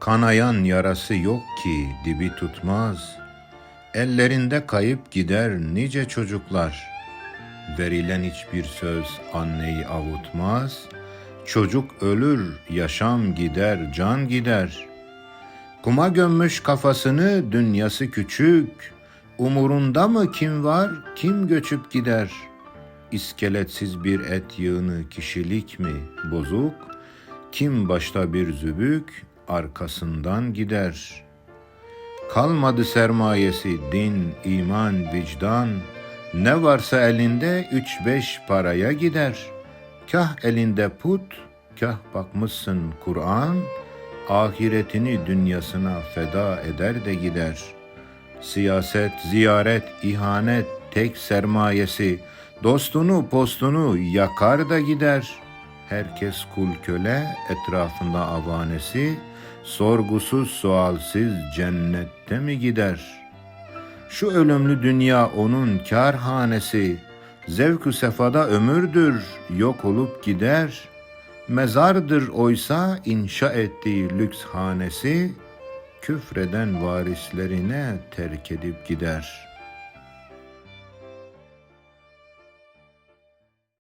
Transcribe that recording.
Kanayan yarası yok ki dibi tutmaz. Ellerinde kayıp gider nice çocuklar. Verilen hiçbir söz anneyi avutmaz. Çocuk ölür, yaşam gider, can gider. Kuma gömmüş kafasını dünyası küçük. Umurunda mı kim var, kim göçüp gider? İskeletsiz bir et yığını kişilik mi bozuk? Kim başta bir zübük, arkasından gider. Kalmadı sermayesi din, iman, vicdan. Ne varsa elinde üç beş paraya gider. Kah elinde put, kah bakmışsın Kur'an, ahiretini dünyasına feda eder de gider. Siyaset, ziyaret, ihanet, tek sermayesi, dostunu, postunu yakar da gider. Herkes kul köle, etrafında avanesi, sorgusuz sualsiz cennette mi gider? Şu ölümlü dünya onun kârhanesi, zevk-ü sefada ömürdür, yok olup gider. Mezardır oysa inşa ettiği lüks hanesi, küfreden varislerine terk edip gider.''